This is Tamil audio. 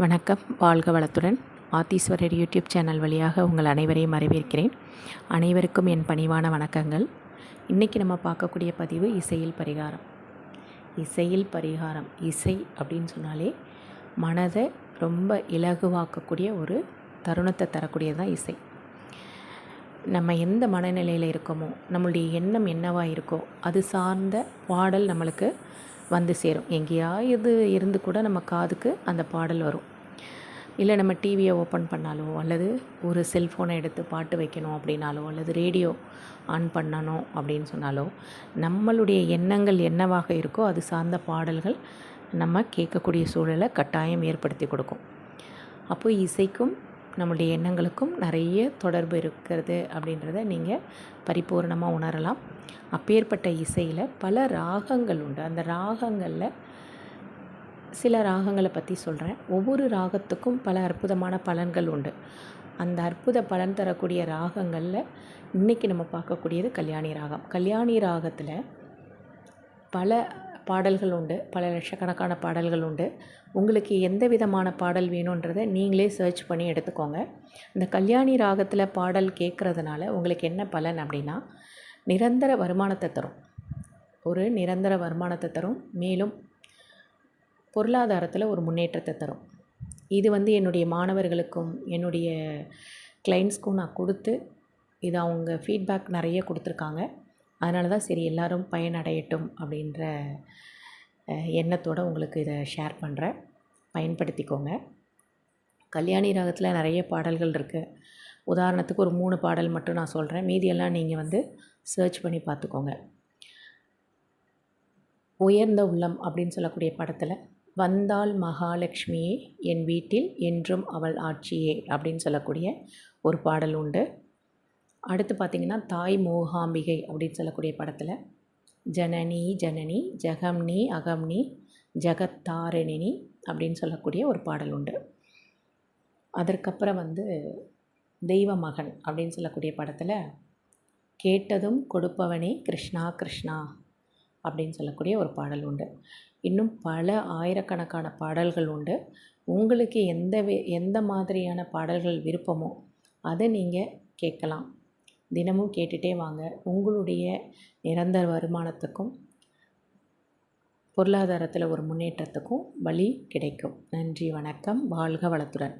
வணக்கம். வாழ்க வளத்துடன். ஆத்தீஸ்வரர் யூடியூப் சேனல் வழியாக உங்கள் அனைவரையும் வரவேற்கிறேன். அனைவருக்கும் என் பணிவான வணக்கங்கள். இன்றைக்கி நம்ம பார்க்கக்கூடிய பதிவு இசையில் பரிகாரம். இசையில் பரிகாரம். இசை அப்படின்னு சொன்னாலே மனதை ரொம்ப இலகுவாக்கக்கூடிய ஒரு தருணத்தை தரக்கூடியது தான் இசை. நம்ம எந்த மனநிலையில் இருக்கோமோ நம்மளுடைய எண்ணம் என்னவாக இருக்கோ அது சார்ந்த பாடல் நம்மளுக்கு வந்து சேரும். எங்கேயாவது இருந்து கூட நம்ம காதுக்கு அந்த பாடல் வரும். இல்லை நம்ம டிவியை ஓப்பன் பண்ணாலோ அல்லது ஒரு செல்ஃபோனை எடுத்து பாட்டு வைக்கணும் அப்படின்னாலோ அல்லது ரேடியோ ஆன் பண்ணணும் அப்படின்னு சொன்னாலோ நம்மளுடைய எண்ணங்கள் என்னவாக இருக்கோ அது சார்ந்த பாடல்கள் நம்ம கேட்கக்கூடிய சூழலை கட்டாயம் ஏற்படுத்தி கொடுக்கும். அப்போது இசைக்கும் நம்மளுடைய எண்ணங்களுக்கும் நிறைய தொடர்பு இருக்கிறது அப்படின்றத நீங்கள் பரிபூர்ணமாக உணரலாம். அப்பேற்பட்ட இசையில் பல ராகங்கள் உண்டு. அந்த ராகங்களில் சில ராகங்களை பற்றி சொல்கிறேன் ஒவ்வொரு ராகத்துக்கும் பல அற்புதமான பலன்கள் உண்டு. அந்த அற்புத பலன் தரக்கூடிய ராகங்களில் இன்றைக்கி நம்ம பார்க்கக்கூடியது கல்யாணி ராகம். கல்யாணி ராகத்தில் பல பாடல்கள் உண்டு பல லட்சக்கணக்கான பாடல்கள் உண்டு உங்களுக்கு எந்த விதமான பாடல் வேணுன்றதை நீங்களே சர்ச் பண்ணி எடுத்துக்கோங்க. இந்த கல்யாணி ராகத்தில் பாடல் கேட்குறதுனால உங்களுக்கு என்ன பலன் அப்படின்னா நிரந்தர வருமானத்தை தரும். ஒரு நிரந்தர வருமானத்தை தரும். மேலும் பொருளாதாரத்தில் ஒரு முன்னேற்றத்தை தரும். இது வந்து என்னுடைய மாணவர்களுக்கும் என்னுடைய கிளைண்ட்ஸ்க்கும் நான் கொடுத்து இது அவங்க ஃபீட்பேக் நிறைய கொடுத்துருக்காங்க. அதனால தான் சரி எல்லோரும் பயனடையட்டும் அப்படின்ற எண்ணத்தோடு உங்களுக்கு இதை ஷேர் பண்ணுறேன் பயன்படுத்திக்கோங்க. கல்யாணி ராகத்தில் நிறைய பாடல்கள் இருக்குது உதாரணத்துக்கு ஒரு மூணு பாடல் மட்டும் நான் சொல்கிறேன் மீதியெல்லாம் நீங்கள் வந்து சர்ச் பண்ணி பார்த்துக்கோங்க. உயர்ந்த உள்ளம் அப்படின்னு சொல்லக்கூடிய படத்தில் வந்தாள் மகாலட்சுமியே என் வீட்டில் என்றும் அவள் ஆட்சியே அப்படின்னு சொல்லக்கூடிய ஒரு பாடல் உண்டு. அடுத்து பார்த்திங்கன்னா தாய் மூகாம்பிகை அப்படின்னு சொல்லக்கூடிய படத்தில் ஜனனி ஜனனி ஜெகம்னி அகம்னி ஜெகத்தாரணினி அப்படின்னு சொல்லக்கூடிய ஒரு பாடல் உண்டு. அதற்கப்புறம் வந்து தெய்வ மகன் அப்படின்னு சொல்லக்கூடிய படத்தில் கேட்டதும் கொடுப்பவனே கிருஷ்ணா கிருஷ்ணா அப்படின்னு சொல்லக்கூடிய ஒரு பாடல் உண்டு. இன்னும் பல ஆயிரக்கணக்கான பாடல்கள் உண்டு. உங்களுக்கு எந்த வே எந்த மாதிரியான பாடல்கள் விருப்பமோ அதை நீங்கள் கேட்கலாம். தினமும் கேட்டுகிட்டே வாங்க. உங்களுடைய நிரந்தர வருமானத்துக்கும் பொருளாதாரத்தில் ஒரு முன்னேற்றத்துக்கும் வழி கிடைக்கும். நன்றி வணக்கம். வாழ்க வளத்துடன்.